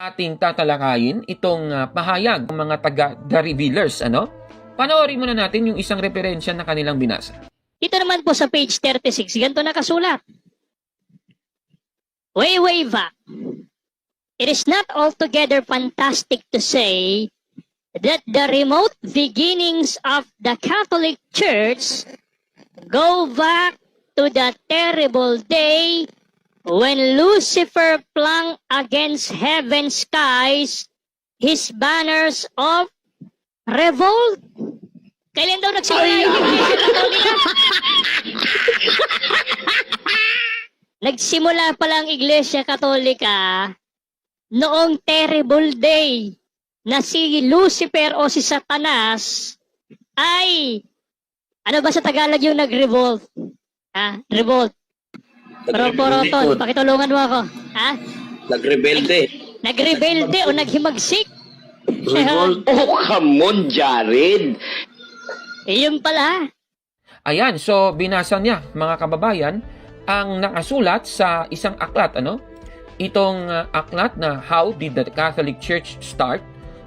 ating tatalakayin itong ah, pahayag ng mga taga The Revealers, ano? Panoorin muna natin yung isang referensya na kanilang binasa. Dito naman po sa page 36, ganito nakasulat. Way, way back. It is not altogether fantastic to say that the remote beginnings of the Catholic Church go back to the terrible day when Lucifer flung against heaven's skies his banners of revolt. Kailan daw nagsimula yung Katolika? Nagsimula pa lang Iglesia Katolika noong terrible day na si Lucifer o si Satanas ay ano ba sa Tagalog yung nag-revolt? Ha? Revolt. Proporoton, pakitulungan mo ako. Ha? Nagrebelde. Nagrebelde o naghimagsik? Revolt. Oh, come on, Jared. Eh, yun pala. Ayan, so binasa niya, mga kababayan, ang nakasulat sa isang aklat, ano? Itong ah, aklat na How Did the Catholic Church Start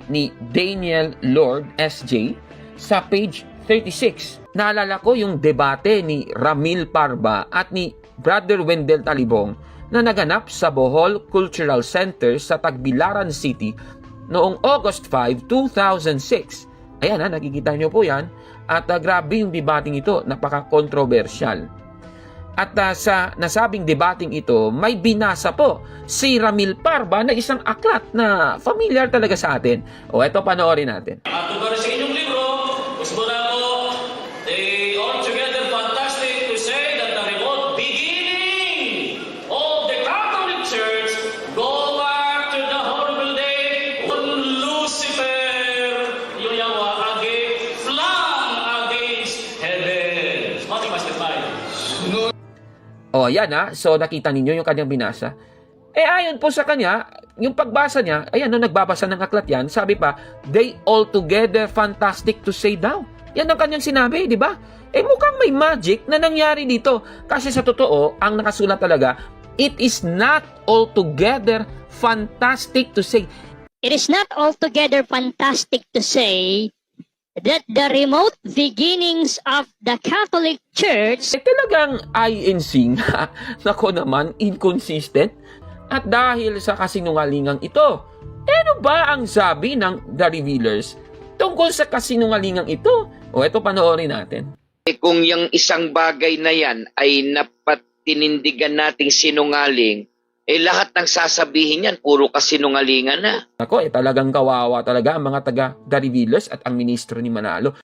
ni Daniel Lord S.J. sa page 36. Naalala ko yung debate ni Ramil Parba at ni Brother Wendell Talibong na naganap sa Bohol Cultural Center sa Tagbilaran City noong August 5, 2006. Ayan ha, nakikita nyo po yan. At ah, grabe yung debating ito, napaka-controversial. At ah, sa nasabing debating ito, may binasa po si Ramil Parba na isang aklat na familiar talaga sa atin. O eto panoorin natin. At para sa inyong heaven. Mati Master Mike. O ayan ha, so nakita ninyo yung kanyang binasa. Eh ayon po sa kanya, yung pagbasa niya, ayan, nung nagbabasa ng aklat yan, sabi pa, they altogether fantastic to say daw. Yan ang kanyang sinabi, di ba? Eh mukhang may magic na nangyari dito. Kasi sa totoo, ang nakasulat talaga, it is not altogether fantastic to say. It is not altogether fantastic to say that the remote beginnings of the Catholic Church Eh talagang INC nga, nako naman, inconsistent. At dahil sa kasinungalingang ito, eh, ano ba ang sabi ng The Revealers tungkol sa kasinungalingang ito? O eto panoorin natin. Eh, kung yung isang bagay na yan ay napatinindigan nating sinungaling, eh lahat ng sasabihin yan, puro kasinungalingan na. Ako, eh talagang kawawa talaga ang mga taga Revealers at ang ministro ni Manalo.